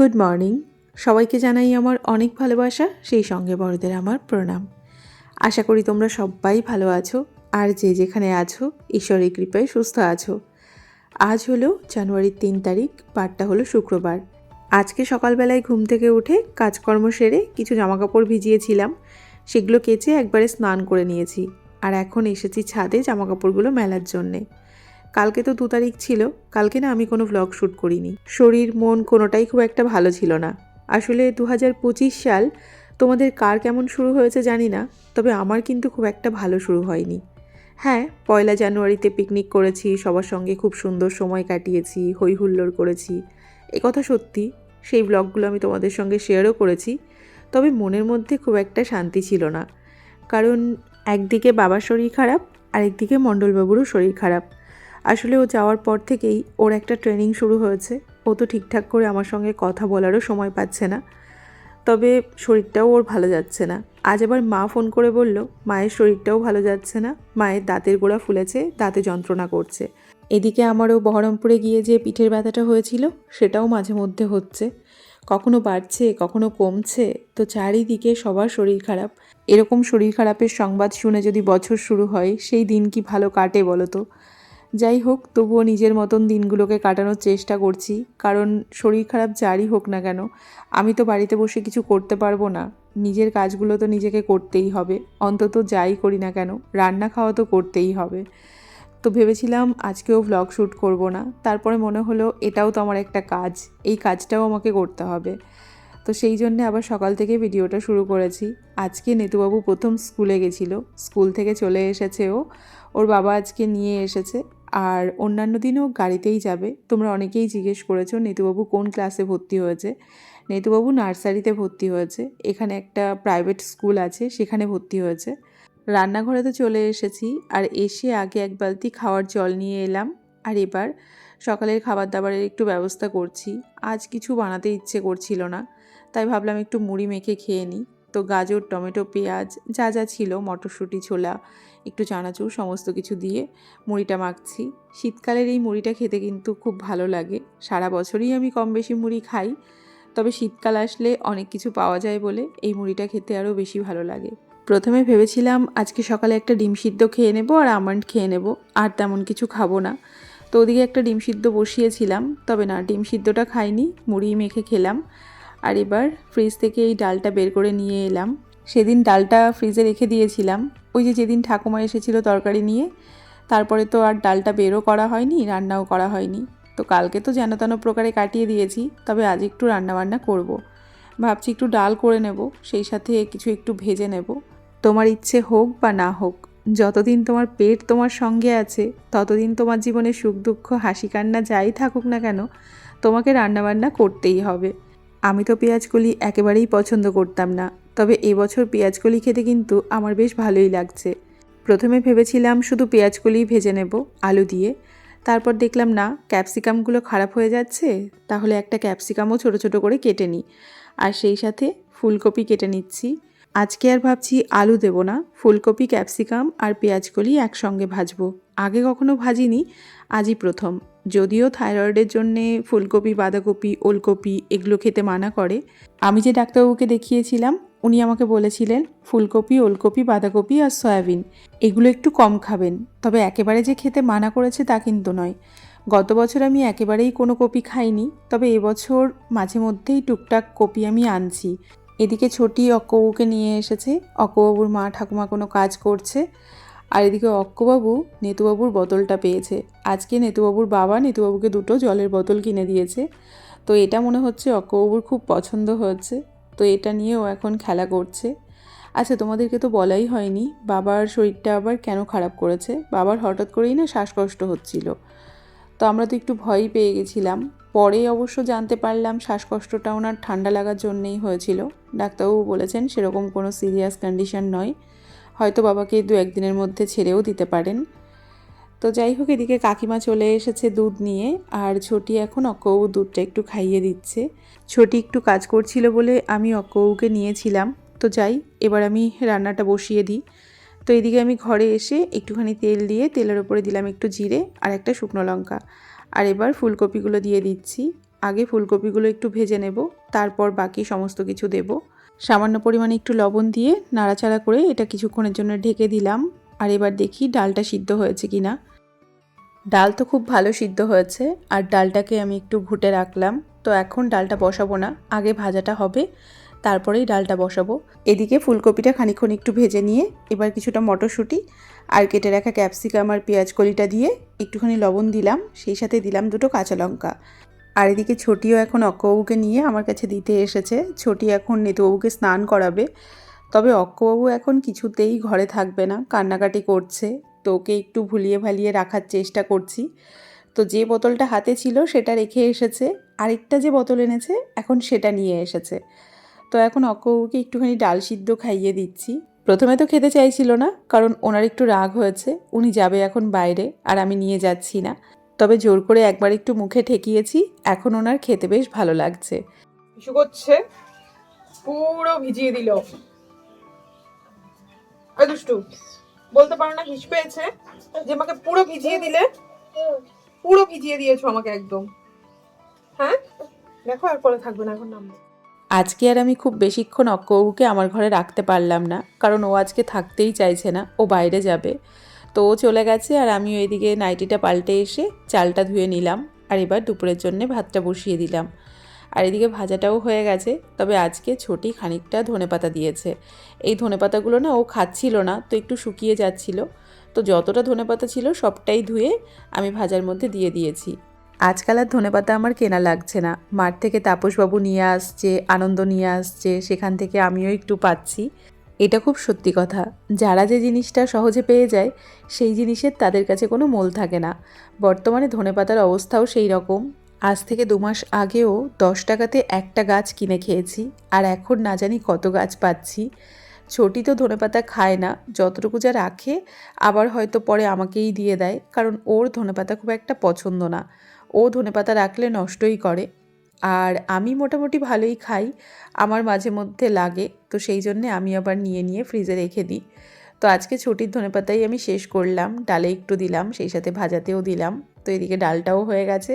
Good morning সবাইকে জানাই আমার অনেক ভালোবাসা, সেই সঙ্গে বড়দের আমার প্রণাম। আশা করি তোমরা সবাই ভালো আছো, আর যে যেখানে আছো, ঈশ্বরের কৃপায় সুস্থ আছো। আজ হলো জানুয়ারির তিন তারিখ, বারটা হলো শুক্রবার। আজকে সকালবেলায় ঘুম থেকে উঠে কাজকর্ম সেরে কিছু জামাকাপড় ভিজিয়েছিলাম। সেগুলো কেচে একবারে স্নান করে নিয়েছি, আর এখন এসেছি ছাদে জামাকাপড়গুলো মেলার জন্যে। কালকে তো দু তারিখ ছিল, কালকে না আমি কোনো ভ্লগ শ্যুট করিনি। শরীর, মন কোনোটাই খুব একটা ভালো ছিল না। আসলে দু হাজার পঁচিশ সাল তোমাদের কার কেমন শুরু হয়েছে জানি না, তবে আমার কিন্তু খুব একটা ভালো শুরু হয়নি। হ্যাঁ পয়লা জানুয়ারিতে পিকনিক করেছি, সবার সঙ্গে খুব সুন্দর সময় কাটিয়েছি হই হুল্লোড় করেছি। এ কথা সত্যি, সেই ব্লগগুলো আমি তোমাদের সঙ্গে শেয়ারও করেছি, তবে মনের মধ্যে খুব একটা শান্তি ছিল না। কারণ একদিকে বাবার শরীর খারাপ, আরেকদিকে মণ্ডলবাবুরও শরীর খারাপ। আসলে ও যাওয়ার পর থেকেই ওর একটা ট্রেনিং শুরু হয়েছে। ও তো ঠিকঠাক করে আমার সঙ্গে কথা বলারও সময় পাচ্ছে না। তবে শরীরটাও ওর ভালো যাচ্ছে না। আজ আবার মা ফোন করে বলল, মায়ের শরীরটাও ভালো যাচ্ছে না। মায়ের দাঁতের গোড়া ফুলেছে, দাঁতে যন্ত্রণা করছে। এদিকে আমারও বহরমপুরে গিয়ে যে পিঠের ব্যথাটা হয়েছিল, সেটাও মাঝে মধ্যে হচ্ছে। কখনো বাড়ছে, কখনো কমছে, তো চারিদিকে সবার শরীর খারাপ। এরকম শরীর খারাপের সংবাদ শুনে যদি বছর শুরু হয়, সেই দিন কি ভালো কাটে বলো তো? যাই হোক, তবুও নিজের মতন দিনগুলোকে কাটানোর চেষ্টা করছি, কারণ শরীর খারাপ যারই হোক না কেন, আমি তো বাড়িতে বসে কিছু করতে পারব না। নিজের কাজগুলো তো নিজেকে করতেই হবে, অন্তত যাই করি না কেন, রান্না খাওয়া তো করতেই হবে। তো ভেবেছিলাম আজকেও ভ্লগ শ্যুট করব না, তারপরে মনে হলো এটাও তো আমার একটা কাজ, এই কাজটাও আমাকে করতে হবে। তো সেই জন্যে আবার সকাল থেকে ভিডিওটা শুরু করেছি। আজকে নেতুবাবু প্রথম স্কুলে গেছিল, স্কুল থেকে চলে এসেছে ও, ওর বাবা আজকে নিয়ে এসেছে। আর অন্যান্য দিনও গাড়িতেই যাবে। তোমরা অনেকেই জিজ্ঞেস করেছ, নেতুবাবু কোন ক্লাসে ভর্তি হয়েছে? নেতুবাবু নার্সারিতে ভর্তি হয়েছে। এখানে একটা প্রাইভেট স্কুল আছে, সেখানে ভর্তি হয়েছে। রান্নাঘরে তো চলে এসেছি, আর এসে আগে এক বালতি খাওয়ার জল নিয়ে এলাম। আর এবার সকালের খাবার দাবারের একটু ব্যবস্থা করছি। আজ কিছু বানাতে ইচ্ছে করছিল না, তাই ভাবলাম একটু মুড়ি মেখে খেয়ে নিই। তো গাজর, টমেটো, পেঁয়াজ, যা যা ছিল, মটরশুঁটি, ছোলা একটু চানাচুর সমস্ত কিছু দিয়ে মুড়িটা মাখছি। শীতকালের এই মুড়িটা খেতে কিন্তু খুব ভালো লাগে। সারা বছরই আমি কম বেশি মুড়ি খাই, তবে শীতকাল আসলে অনেক কিছু পাওয়া যায় বলে এই মুড়িটা খেতে আরও বেশি ভালো লাগে। প্রথমে ভেবেছিলাম আজকে সকালে একটা ডিম সিদ্ধ খেয়ে নেব আর আমন্ড খেয়ে নেব, আর তেমন কিছু খাব না। তো ওদিকে একটা ডিম সিদ্ধ বসিয়েছিলাম, তবে না, ডিম সিদ্ধটা খাইনি, মুড়ি মেখে খেলাম। আর এবার ফ্রিজ থেকে এই ডালটা বের করে নিয়ে এলাম। সেদিন ডালটা ফ্রিজে রেখে দিয়েছিলাম। ওই যে যেদিন ঠাকুমা এসেছিল তরকারি নিয়ে, তারপরে তো আর ডালটা বেরও করা হয়নি, রান্নাও করা হয়নি। তো কালকে তো যেন তেন প্রকারে কাটিয়ে দিয়েছি, তবে আজ একটু রান্নাবান্না করব। ভাবছি একটু ডাল করে নেব, সেই সাথে কিছু একটু ভেজে নেব। তোমার ইচ্ছে হোক বা না হোক, যতদিন তোমার পেট তোমার সঙ্গে আছে, ততদিন তোমার জীবনে সুখ দুঃখ, হাসি কান্না যাই থাকুক না কেন, তোমাকে রান্নাবান্না করতেই হবে। আমি তো পেঁয়াজকলি একেবারেই পছন্দ করতাম না। তবে এবছর পেঁয়াজকলি খেতে কিন্তু আমার বেশ ভালোই লাগছে। প্রথমে ভেবেছিলাম শুধু পেঁয়াজকলি ভেজে নেব, আলু দিয়ে। তারপর দেখলাম, না, ক্যাপসিকামগুলো খারাপ হয়ে যাচ্ছে, তাহলে একটা ক্যাপসিকামও ছোটো ছোটো করে কেটে নিই। আর সেই সাথে ফুলকপি কেটে নিচ্ছি। আজকে আর ভাবছি আলু দেব না, ফুলকপি, ক্যাপসিকাম আর পেঁয়াজকলি একসঙ্গে ভাজবো। আগে কখনো ভাজিনি, আজই প্রথম। যদিও থাইরয়েডের জন্যে ফুলকপি, বাঁধাকপি, ওলকপি এগুলো খেতে মানা করে, আমি যে ডাক্তারবাবুকে দেখিয়েছিলাম উনি আমাকে বলেছিলেন, ফুলকপি, ওলকপি, বাঁধাকপি আর সয়াবিন। এগুলো একটু কম খাবেন, তবে একেবারে যে খেতে মানা করেছে তা কিন্তু নয়। গত বছর আমি একেবারেই কোনো কপি খাইনি, তবে এবছর মাঝে মধ্যেই টুকটাক কপি আমি আনছি। এদিকে ছোটি অক্কবাবুকে নিয়ে এসেছে অক্কবাবুর মা ঠাকুমা কোনো কাজ করছে, আর এদিকে অক্কবাবু নেতুবাবুর বোতলটা পেয়েছে। আজকে নেতুবাবুর বাবা নেতুবাবুকে দুটো জলের বোতল কিনে দিয়েছে। তো এটা মনে হচ্ছে অক্কবাবুর খুব পছন্দ হচ্ছে। তো এটা নিয়েও এখন খেলা করছে। আচ্ছা তোমাদেরকে তো বলাই হয়নি, বাবার শরীরটা আবার কেন খারাপ করেছে? বাবার হঠাৎ করেই না শ্বাসকষ্ট হচ্ছিল। তো আমরা তো একটু ভয়ই পেয়ে গেছিলাম। পরে অবশ্য জানতে পারলাম শ্বাসকষ্টটা ওনার ঠান্ডা লাগার জন্যেই হয়েছিল। ডাক্তারবাবু বলেছেন সেরকম কোনো সিরিয়াস কন্ডিশন নয়। হয়তো বাবাকে দু একদিনের মধ্যে ছেড়েও দিতে পারেন। তো যাই হোক, এদিকে কাকিমা চলে এসেছে দুধ নিয়ে, আর ছোটি এখন অক্কবু দুধটা একটু খাইয়ে দিচ্ছে। ছোটি একটু কাজ করছিল বলে আমি অক্কবুকে নিয়েছিলাম। তো যাই, এবার আমি রান্নাটা বসিয়ে দিই। তো এদিকে আমি ঘরে এসে একটুখানি তেল দিয়ে, তেলের ওপরে দিলাম একটু জিরে আর একটা শুকনো লঙ্কা। আর এবার ফুলকপিগুলো দিয়ে দিচ্ছি। আগে ফুলকপিগুলো একটু ভেজে নেব, তারপর বাকি সমস্ত কিছু দেব। সামান্য পরিমাণে একটু লবণ দিয়ে নাড়াচাড়া করে এটা কিছুক্ষণের জন্য ঢেকে দিলাম। আর এবার দেখি ডালটা সিদ্ধ হয়েছে কি না ডাল তো খুব ভালো সিদ্ধ হয়েছে, আর ডালটাকে আমি একটু ঘুটে রাখলাম। তো এখন ডালটা বসাবো না, আগে ভাজাটা হবে, তারপরেই ডালটা বসাবো। এদিকে ফুলকপিটা খানিক্ষণ একটু ভেজে নিয়ে এবার কিছুটা মটরশুঁটি আর কেটে রাখা ক্যাপসিকাম আর পেঁয়াজ কলিটা দিয়ে একটুখানি লবণ দিলাম, সেই সাথে দিলাম দুটো কাঁচা লঙ্কা। আর এদিকে ছোটিও এখন অক্কবাবুকে নিয়ে আমার কাছে দিতে এসেছে। ছোটি এখন নেতুবাবুকে স্নান করাবে। তবে অক্কবাবু এখন কিছুতেই ঘরে থাকবে না, কান্নাকাটি করছে। তো ওকে একটু ভুলিয়ে ভালিয়ে রাখার চেষ্টা করছি। তো যে বোতলটা হাতে ছিল সেটা রেখে এসেছে। আরেকটা যে বোতল এনেছে, এখন সেটা নিয়ে এসেছে। তো এখন অক্কবাবুকে একটুখানি ডাল সিদ্ধ খাইয়ে দিচ্ছি। প্রথমে তো খেতে চাইছিল না, কারণ ওনার একটু রাগ হয়েছে। উনি যাবে এখন বাইরে, আর আমি নিয়ে যাচ্ছি না। তবে জোর করে একবার একটু মুখে ঠেকিয়েছি, এখন ওনার খেতে বেশ ভালো লাগছে। করছে। পুরো ভিজিয়ে দিল। দুষ্টু, বলতে পারো না হিস পেয়েছে, যে আমাকে পুরো ভিজিয়ে দিলে? পুরো ভিজিয়ে দিয়েছ আমাকে একদম। হ্যাঁ? দেখো আর পরে থাকবে না এখন নামবো। আজকে আর আমি খুব বেশিক্ষণ অক্কবাবুকে আমার ঘরে রাখতে পারলাম না, কারণ ও আজকে থাকতেই চাইছে না, ও বাইরে যাবে। তো ও চলে গেছে আর আমি ওইদিকে নাইটিটা পাল্টে এসে চালটা ধুয়ে নিলাম, আর এবার দুপুরের জন্য ভাতটা বসিয়ে দিলাম। আর এদিকে ভাজাটাও হয়ে গেছে, তবে আজকে ছোটি খানিকটা ধনেপাতা দিয়েছে। এই ধনেপাতাগুলো না ও খাচ্ছিল না, তো একটু শুকিয়ে যাচ্ছিল। তো যতটা ধনেপাতা ছিল সবটাই ধুয়ে আমি ভাজার মধ্যে দিয়ে দিয়েছি। আজকাল আর ধনেপাতা আমার কেনা লাগছে না। মাঠ থেকে তাপসবাবু নিয়ে আসছে, আনন্দ নিয়ে আসছে, সেখান থেকে আমিও একটু পাচ্ছি। এটা খুব সত্যি কথা। যারা যে জিনিসটা সহজে পেয়ে যায়, সেই জিনিসের তাদের কাছে কোনো মোল থাকে না। বর্তমানে ধনেপাতার অবস্থাও সেই রকম। আজ থেকে দু মাস আগেও দশ টাকাতে একটা গাছ কিনে খেয়েছি, আর এখন না জানি কত গাছ পাচ্ছি। ছোটি তো ধনেপাতা খায় না, যতটুকু যা রাখে, আবার হয়তো পরে আমাকেই দিয়ে দেয়, কারণ ওর ধনেপাতা খুব একটা পছন্দ না। ও ধনেপাতা রাখলে নষ্টই করে। আর আমি মোটামুটি ভালোই খাই, আমার মাঝে মধ্যে লাগে, তো সেই জন্যে আমি আবার নিয়ে নিয়ে ফ্রিজে রেখে দিই। তো আজকে ছুটির ধনেপাতাই আমি শেষ করলাম, ডালে একটু দিলাম, সেই সাথে ভাজাতেও দিলাম, তো এদিকে ডালটাও হয়ে গেছে।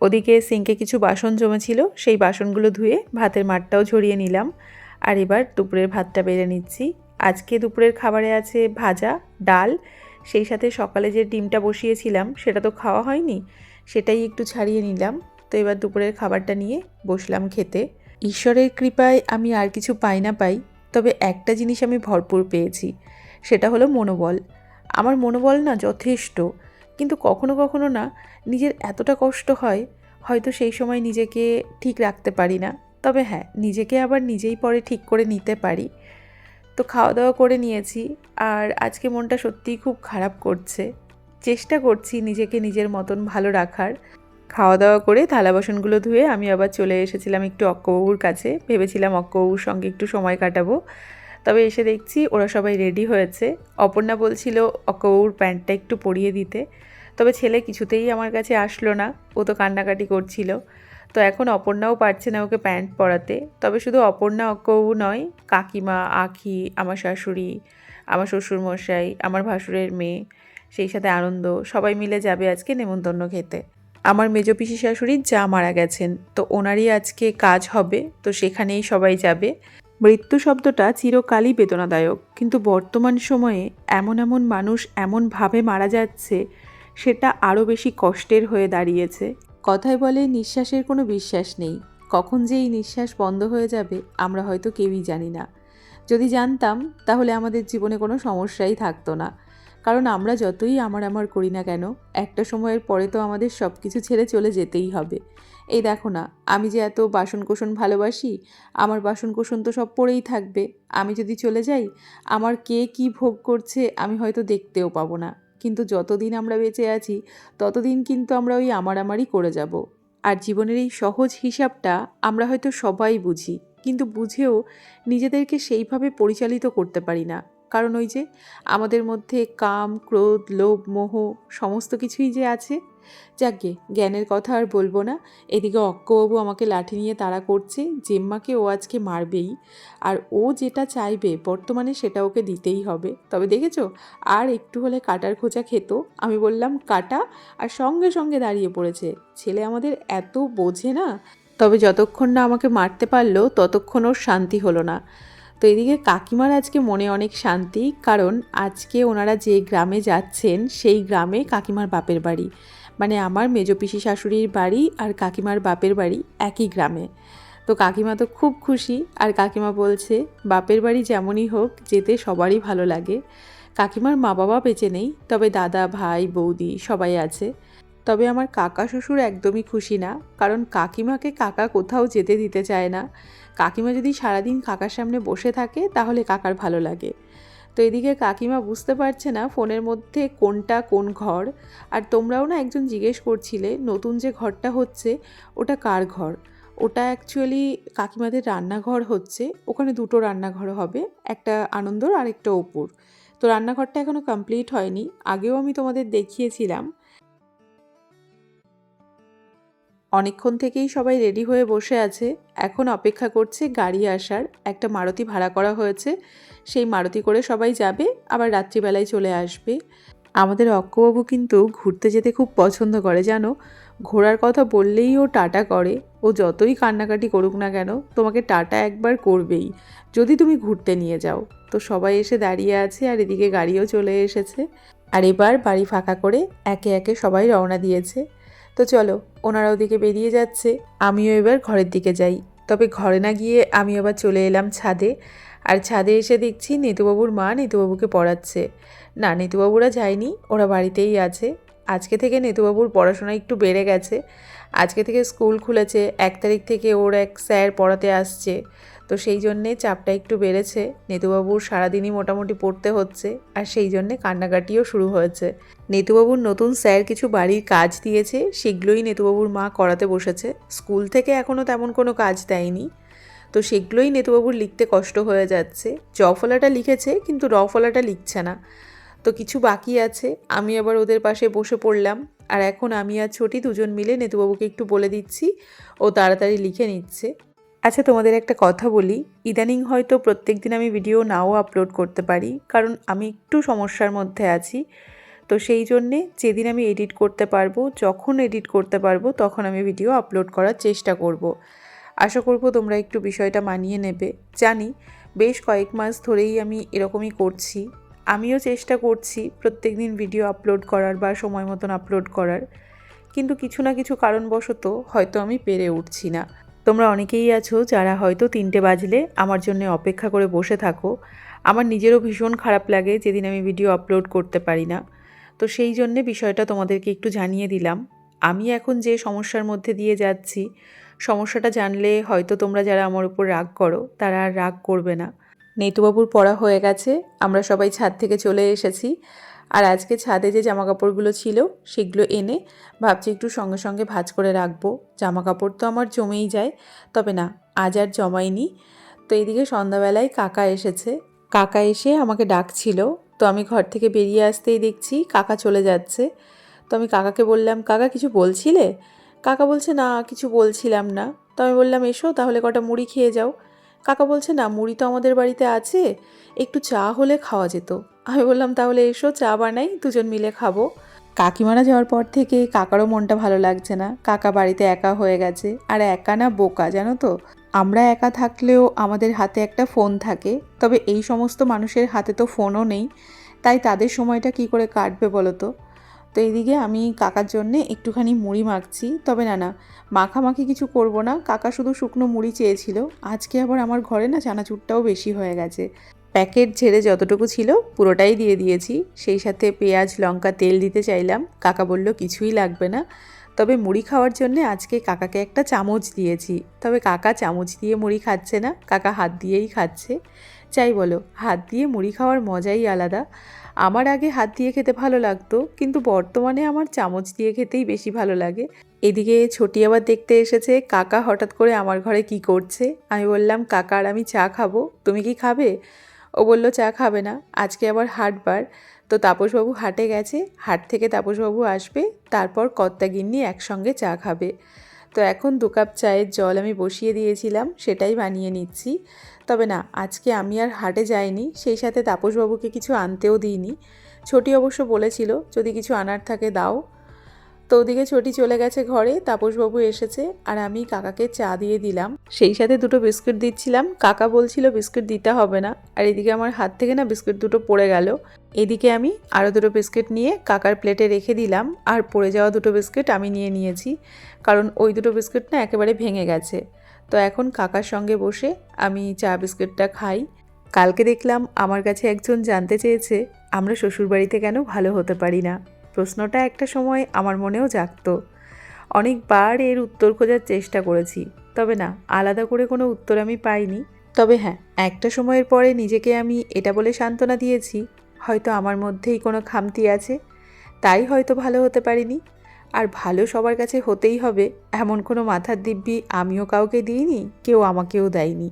ওদিকে সিঙ্কে কিছু বাসন জমেছিল, সেই বাসনগুলো ধুয়ে ভাতের মাঠটাও ঝরিয়ে নিলাম। আর এবার দুপুরের ভাতটা বেড়ে নিচ্ছি। আজকে দুপুরের খাবারে আছে ভাজা, ডাল। সেই সাথে সকালে যে ডিমটা বসিয়েছিলাম, সেটা তো খাওয়া হয়নি, সেটাই একটু ছাড়িয়ে নিলাম। তো এবার দুপুরের খাবারটা নিয়ে বসলাম খেতে। ঈশ্বরের কৃপায় আমি আর কিছু পাই না পাই, তবে একটা জিনিস আমি ভরপুর পেয়েছি, সেটা হলো মনোবল। আমার মনোবল না যথেষ্ট। কিন্তু কখনো কখনো না নিজের এতটা কষ্ট হয়, হয়তো সেই সময় নিজেকে ঠিক রাখতে পারি না। তবে হ্যাঁ নিজেকে আবার নিজেই পরে ঠিক করে নিতে পারি। তো খাওয়া দাওয়া করে নিয়েছি আর আজকে মনটা সত্যিই খুব খারাপ করছে। চেষ্টা করছি নিজেকে নিজের মতন ভালো রাখার। খাওয়া দাওয়া করে থালা বাসনগুলো ধুয়ে আমি আবার চলে এসেছিলাম একটু অক্কবাবুর কাছে। ভেবেছিলাম অক্কবাবুর সঙ্গে একটু সময় কাটাবো। তবে এসে দেখছি ওরা সবাই রেডি হয়েছে। অপর্ণা বলছিল অক্কবাবুর প্যান্টটা একটু পরিয়ে দিতে। তবে ছেলে কিছুতেই আমার কাছে আসলো না। ও তো কান্নাকাটি করছিল। তো এখন অপর্ণাও পারছে না ওকে প্যান্ট পরাতে। তবে শুধু অপর্ণা অক্কবাবু নয়, কাকিমা, আখি, আমার শাশুড়ি, আমার শ্বশুরমশাই, আমার ভাসুরের মেয়ে, সেই সাথে আনন্দ, সবাই মিলে যাবে আজকে নেমন্তন্ন খেতে। আমার মেজ পিসি যা মারা গেছেন, তো ওনারই আজকে কাজ হবে, তো সেখানেই সবাই যাবে। মৃত্যু শব্দটা চিরকালই বেদনাদায়ক, কিন্তু বর্তমান সময়ে এমন এমন মানুষ এমনভাবে মারা যাচ্ছে, সেটা আরও বেশি কষ্টের হয়ে দাঁড়িয়েছে। কথায় বলে নিঃশ্বাসের কোনো বিশ্বাস নেই। কখন যে এই নিঃশ্বাস বন্ধ হয়ে যাবে, আমরা হয়তো কেউই জানি না। যদি জানতাম, তাহলে আমাদের জীবনে কোনো সমস্যাই থাকতো না। কারণ আমরা যতই আমার আমার করি না কেন, একটা সময়ের পরে তো আমাদের সব কিছু ছেড়ে চলে যেতেই হবে। এই দেখো না, আমি যে এত বাসনকোসন ভালোবাসি, আমার বাসনকোসন তো সব পড়েই থাকবে। আমি যদি চলে যাই, আমার কে কি ভোগ করছে আমি হয়তো দেখতেও পাবো না। কিন্তু যতদিন আমরা বেঁচে আছি, ততদিন কিন্তু আমরা ওই আমার আমারই করে যাব। আর জীবনের এই সহজ হিসাবটা আমরা হয়তো সবাই বুঝি, কিন্তু বুঝেও নিজেদেরকে সেইভাবে পরিচালিত করতে পারি না। কারণ ওই যে আমাদের মধ্যে কাম, ক্রোধ, লোভ, মোহ, সমস্ত কিছুই যে আছে যাকগে, জ্ঞানের কথা আর বলব না। এদিকে অক্কবাবু আমাকে লাঠি নিয়ে তাড়া করছে, জেম্মাকে ও আজকে মারবেই। আর ও যেটা চাইবে, বর্তমানে সেটা ওকে দিতেই হবে। তবে দেখেছ, আর একটু হলে কাটার খোঁচা খেত। আমি বললাম, কাটা? আর সঙ্গে সঙ্গে দাঁড়িয়ে পড়েছে। ছেলে আমাদের এত বোঝে না। তবে যতক্ষণ না আমাকে মারতে পারল, ততক্ষণ ওর শান্তি হলো না। তো এদিকে কাকিমার আজকে মনে অনেক শান্তি, কারণ আজকে ওনারা যে গ্রামে যাচ্ছেন, সেই গ্রামে কাকিমার বাপের বাড়ি। মানে আমার মেজ পিসি শাশুড়ির বাড়ি আর কাকিমার বাপের বাড়ি একই গ্রামে। তো কাকিমা তো খুব খুশি আর কাকিমা বলছে, বাপের বাড়ি যেমনই হোক, যেতে সবারই ভালো লাগে। কাকিমার মা বাবা বেঁচে নেই, তবে দাদা, ভাই, বৌদি সবাই আছে। তবে আমার কাকা শ্বশুর একদমই খুশি না, কারণ কাকিমাকে কাকা কোথাও যেতে দিতে চায় না। কাকিমা যদি সারাদিন কাকার সামনে বসে থাকে, তাহলে কাকার ভালো লাগে। তো এদিকে কাকিমা বুঝতে পারছে না ফোনের মধ্যে কোনটা কোন ঘর। আর তোমরাও না একজন জিজ্ঞেস করছিলে, নতুন যে ঘরটা হচ্ছে, ওটা কার ঘর? ওটা অ্যাকচুয়ালি কাকিমাদের রান্নাঘর হচ্ছে, ওখানে দুটো রান্নাঘর হবে, একটা আনন্দর আর একটা অপুর। তো রান্নাঘরটা এখনও কমপ্লিট হয়নি, আগেও আমি তোমাদের দেখিয়েছিলাম। অনেকক্ষণ থেকেই সবাই রেডি হয়ে বসে আছে। এখন অপেক্ষা করছে গাড়ি আসার। একটা মারুতি ভাড়া করা হয়েছে। সেই মারুতি করে সবাই যাবে, আবার রাত্রিবেলায় চলে আসবে। আমাদের অক্কবাবু কিন্তু ঘুরতে যেতে খুব পছন্দ করে, জানো? ঘোরার কথা বললেই ও টাটা করে। ও যতই কান্নাকাটি করুক না কেন, তোমাকে টাটা একবার করবেই। যদি তুমি ঘুরতে নিয়ে যাও। তো সবাই এসে দাঁড়িয়ে আছে আর এদিকে গাড়িও চলে এসেছে। আর এবার বাড়ি ফাঁকা করে একে একে সবাই রওনা দিয়েছে। তো চলো, ওনারা ওদিকে বেরিয়ে যাচ্ছে। আমিও এবার ঘরের দিকে যাই। তবে ঘরে না গিয়ে আমি আবার চলে এলাম ছাদে। আর ছাদে এসে দেখছি নিতুবাবুর মা নিতুবাবুকে পড়াচ্ছে। না, নিতুবাবুরা যায়নি, ওরা বাড়িতেই আছে। আজকে থেকে নেতুবাবুর পড়াশোনা একটু বেড়ে গেছে। আজকে থেকে স্কুল খুলেছে, এক তারিখ থেকে ওর এক স্যার পড়াতে আসছে। তো সেই জন্যে চাপটা একটু বেড়েছে। নেতুবাবুর সারাদিনই মোটামুটি পড়তে হচ্ছে আর সেই জন্যে কান্নাকাটিও শুরু হয়েছে। নেতুবাবুর নতুন স্যার কিছু বাড়ির কাজ দিয়েছে, সেগুলোই নেতুবাবুর মা করাতে বসেছে। স্কুল থেকে এখনও তেমন কোনো কাজ দেয়নি। তো সেগুলোই নেতুবাবুর লিখতে কষ্ট হয়ে যাচ্ছে। জ ফলাটা লিখেছে, কিন্তু র ফলাটা লিখছে না। তো কিছু বাকি আছে, আমি আবার ওদের পাশে বসে পড়লাম। আর এখন আমি আর ছোটি দুজন মিলে নেতুবাবুকে একটু বলে দিচ্ছি, ও তাড়াতাড়ি লিখে নিচ্ছে। আচ্ছা তোমাদের একটা কথা বলি। ইদানিং হয়তো প্রত্যেক দিন আমি ভিডিও নাও আপলোড করতে পারি, কারণ আমি একটু সমস্যার মধ্যে আছি। তো সেই জন্যে যেদিন আমি এডিট করতে পারব, যখন এডিট করতে পারব, তখন আমি ভিডিও আপলোড করার চেষ্টা করব। আশা করব তোমরা একটু বিষয়টা মানিয়ে নেবে। জানি, বেশ কয়েক মাস ধরেই আমি এরকমই করছি। আমিও চেষ্টা করছি প্রত্যেক দিন ভিডিও আপলোড করার বা সময় মতন আপলোড করার। কিন্তু কিছু না কিছু কারণবশত হয়তো আমি পেরে উঠছি না। তোমরা অনেকেই আছো যারা হয়তো তিনটে বাজলে আমার জন্য অপেক্ষা করে বসে থাকো। আমার নিজেরও ভীষণ খারাপ লাগে যেদিন আমি ভিডিও আপলোড করতে পারি না। তো সেই জন্যে বিষয়টা তোমাদেরকে একটু জানিয়ে দিলাম। আমি এখন যে সমস্যার মধ্যে দিয়ে যাচ্ছি, সমস্যাটা জানলে হয়তো তোমরা যারা আমার উপর রাগ করো, তারা আর রাগ করবে না। নেতুবাবুর পড়া হয়ে গেছে, আমরা সবাই ছাদ থেকে চলে এসেছি। আর আজকে ছাদে যে জামা কাপড়গুলো ছিল, সেগুলো এনে ভাবছি একটু সঙ্গে সঙ্গে ভাজ করে রাখব। জামা কাপড় তো আমার জমেই যায়, তবে না, আজ আর জমাইনি তো এইদিকে সন্ধ্যাবেলায় কাকা এসেছে। কাকা এসে আমাকে ডাকছিল, তো আমি ঘর থেকে বেরিয়ে আসতেই দেখছি কাকা চলে যাচ্ছে। তো আমি কাকাকে বললাম, কাকা, কিছু বলছিলে? কাকা বলছে, না, কিছু বলছিলাম না। তো আমি বললাম, এসো, তাহলে কটা মুড়ি খেয়ে যাও। কাকা বলছে, না, মুড়ি তো আমাদের বাড়িতে আছে, একটু চা হলে খাওয়া যেত। আমি বললাম, তাহলে এসো, চা বানাই, দুজন মিলে খাব। কাকিমারা যাওয়ার পর থেকে কাকারও মনটা ভালো লাগছে না। কাকা বাড়িতে একা হয়ে গেছে, আর একা না বোকা, জানো তো? আমরা একা থাকলেও আমাদের হাতে একটা ফোন থাকে, তবে এই সমস্ত মানুষের হাতে তো ফোনও নেই। তাই তাদের সময়টা কি করে কাটবে বলো তো? তো এইদিকে আমি কাকার জন্যে একটুখানি মুড়ি মাখছি। তবে না না, মাখামাখি কিছু করব না। কাকা শুধু শুকনো মুড়ি চেয়েছিল। আজকে আবার আমার ঘরে না চানাচুরটাও বেশি হয়ে গেছে। প্যাকেট ছেড়ে যতটুকু ছিল পুরোটাই দিয়ে দিয়েছি। সেই সাথে পেঁয়াজ, লঙ্কা, তেল দিতে চাইলাম। কাকা বলল, কিছুই লাগবে না। তবে মুড়ি খাওয়ার জন্য আজকে কাকাকে একটা চামচ দিয়েছি। তবে কাকা চামচ দিয়ে মুড়ি খাচ্ছে না। কাকা হাত দিয়েই খাচ্ছে। চাই বলো, হাত দিয়ে মুড়ি খাওয়ার মজাই আলাদা। আমার আগে হাত দিয়ে খেতে ভালো লাগতো, কিন্তু বর্তমানে আমার চামচ দিয়ে খেতেই বেশি ভালো লাগে। এদিকে ছোটি আবার দেখতে এসেছে, কাকা হঠাৎ করে আমার ঘরে কি করছে। আমি বললাম, কাকা আর আমি চা খাব, তুমি কি খাবে? ও বলল, চা খাবে না, আজকে আবার হাটবার। তো তাপসবাবু হাটে গেছে, হাট থেকে তাপসবাবু আসবে, তারপর কর্তা গিন্নি একসঙ্গে চা খাবে। তো এখন দু কাপ চায়ের জল আমি বসিয়ে দিয়েছিলাম, সেটাই বানিয়ে নিচ্ছি। তবে না, আজকে আমি আর হাটে যাইনি, সেই সাথে তাপসবাবুকে কিছু আনতেও দিইনি। ছোটি অবশ্য বলেছিল, যদি কিছু আনার থাকে দাও। তো ওদিকে ছোটি চলে গেছে ঘরে, তাপসবাবু এসেছে, আর আমি কাকাকে চা দিয়ে দিলাম। সেই সাথে দুটো বিস্কুট দিচ্ছিলাম, কাকা বলছিল বিস্কুট দিতে হবে না, আর এদিকে আমার হাত থেকে না বিস্কুট দুটো পড়ে গেল। এদিকে আমি আরও দুটো বিস্কুট নিয়ে কাকার প্লেটে রেখে দিলাম, আর পড়ে যাওয়া দুটো বিস্কুট আমি নিয়ে নিয়েছি, কারণ ওই দুটো বিস্কুট না একেবারে ভেঙে গেছে। তো এখন কাকার সঙ্গে বসে আমি চা বিস্কুটটা খাই। কালকে দেখলাম আমার কাছে একজন জানতে চেয়েছে, আমরা শ্বশুরবাড়িতে কেন ভালো হতে পারি না? প্রশ্নটা একটা সময় আমার মনেও জাগত। অনেকবার এর উত্তর খোঁজার চেষ্টা করেছি, তবে না, আলাদা করে কোনো উত্তর আমি পাইনি। তবে হ্যাঁ একটা সময়ের পরে নিজেকে আমি এটা বলে সান্ত্বনা দিয়েছি, হয়তো আমার মধ্যেই কোনো খামতি আছে, তাই হয়তো ভালো হতে পারিনি। আর ভালো সবার কাছে হতেই হবে। এমন কোনো মাথার দিব্যি আমিও কাউকে দিইনি, কেউ আমাকেও দেয়নি।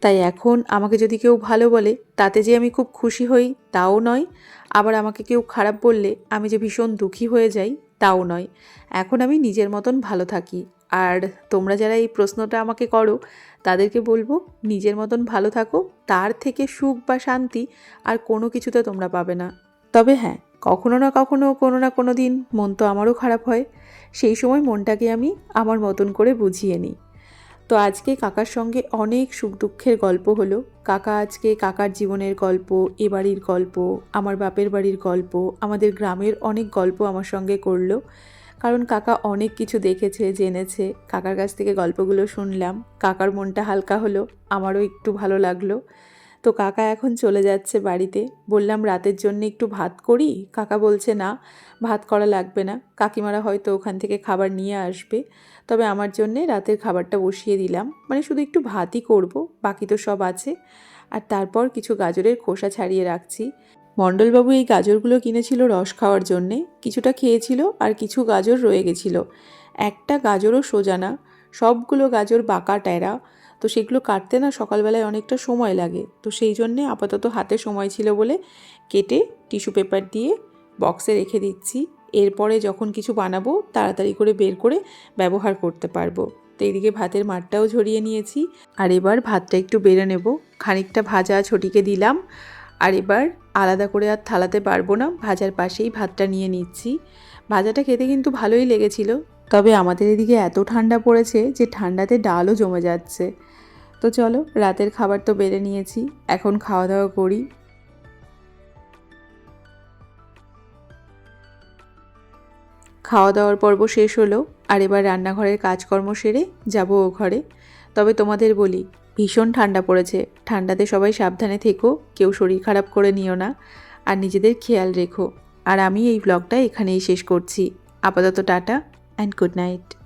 তাই এখন আমাকে যদি কেউ ভালো বলে, তাতে যে আমি খুব খুশি হই, তাও নয়। আবার আমাকে কেউ খারাপ বললে, আমি যে ভীষণ দুঃখী হয়ে যাই, তাও নয়। এখন আমি নিজের মতন ভালো থাকি। আর তোমরা যারা এই প্রশ্নটা আমাকে করো, তাদেরকে বলব, নিজের মতন ভালো থাকো, তার থেকে সুখ বা শান্তি আর কোনো কিছুতে তোমরা পাবে না। তবে হ্যাঁ কখনো না কখনো কোনো না কোনো দিন মন তো আমারও খারাপ হয়। সেই সময় মনটাকে আমি আমার মতন করে বুঝিয়ে নিই। তো আজকে কাকার সঙ্গে অনেক সুখ দুঃখের গল্প হলো। কাকা আজকে কাকার জীবনের গল্প, এ বাড়ির গল্প, আমার বাপের বাড়ির গল্প, আমাদের গ্রামের অনেক গল্প আমার সঙ্গে করল। কারণ কাকা অনেক কিছু দেখেছে, জেনেছে। কাকার কাছ থেকে গল্পগুলো শুনলাম। কাকার মনটা হালকা হলো, আমারও একটু ভালো লাগল। তো কাকা এখন চলে যাচ্ছে বাড়িতে। বললাম, রাতের জন্য একটু ভাত করি? কাকা বলছে, না, ভাত করা লাগবে না। কাকিমারা হয়তো ওখান থেকে খাবার নিয়ে আসবে। তবে আমার জন্যে রাতের খাবারটা বসিয়ে দিলাম। মানে শুধু একটু ভাতই করব, বাকি তো সব আছে। আর তারপর কিছু গাজরের খোসা ছাড়িয়ে রাখছি। মণ্ডলবাবু এই গাজরগুলো কিনেছিল রস খাওয়ার জন্যে। কিছুটা খেয়েছিল আর কিছু গাজর রয়ে গেছিল। একটা গাজরও সোজা না। সবগুলো গাজর বাঁকা ট্যারা তো সেগুলো কাটতে না সকালবেলায় অনেকটা সময় লাগে। তো সেই জন্যে আপাতত হাতে সময় ছিল বলে কেটে টিস্যু পেপার দিয়ে বক্সে রেখে দিচ্ছি। এরপরে যখন কিছু বানাবো, তাড়াতাড়ি করে বের করে ব্যবহার করতে পারব। তো এইদিকে ভাতের মাঠটাও ঝরিয়ে নিয়েছি। আর এবার ভাতটা একটু বেড়ে নেব। খানিকটা ভাজা ছটিকে দিলাম। আর এবার আলাদা করে আর থালাতে পারব না। ভাজার পাশেই ভাতটা নিয়ে নিচ্ছি। ভাজাটা খেতে কিন্তু ভালোই লেগেছিল। তবে আমাদের এদিকে এত ঠান্ডা পড়েছে যে ঠান্ডাতে ডালও জমে যাচ্ছে। তো চলো, রাতের খাবার তো বেড়ে নিয়েছি, এখন খাওয়া দাওয়া করি। খাওয়া দাওয়ার পর্ব শেষ হলো, আর এবার রান্নাঘরের কাজকর্ম সেরে যাব ও ঘরে। তবে তোমাদের বলি, ভীষণ ঠান্ডা পড়েছে, ঠান্ডাতে সবাই সাবধানে থেকো, কেউ শরীর খারাপ করে নিও না। আর নিজেদের খেয়াল রেখো। আর আমি এই ব্লগটা এখানেই শেষ করছি। আপাতত টাটা অ্যান্ড গুড নাইট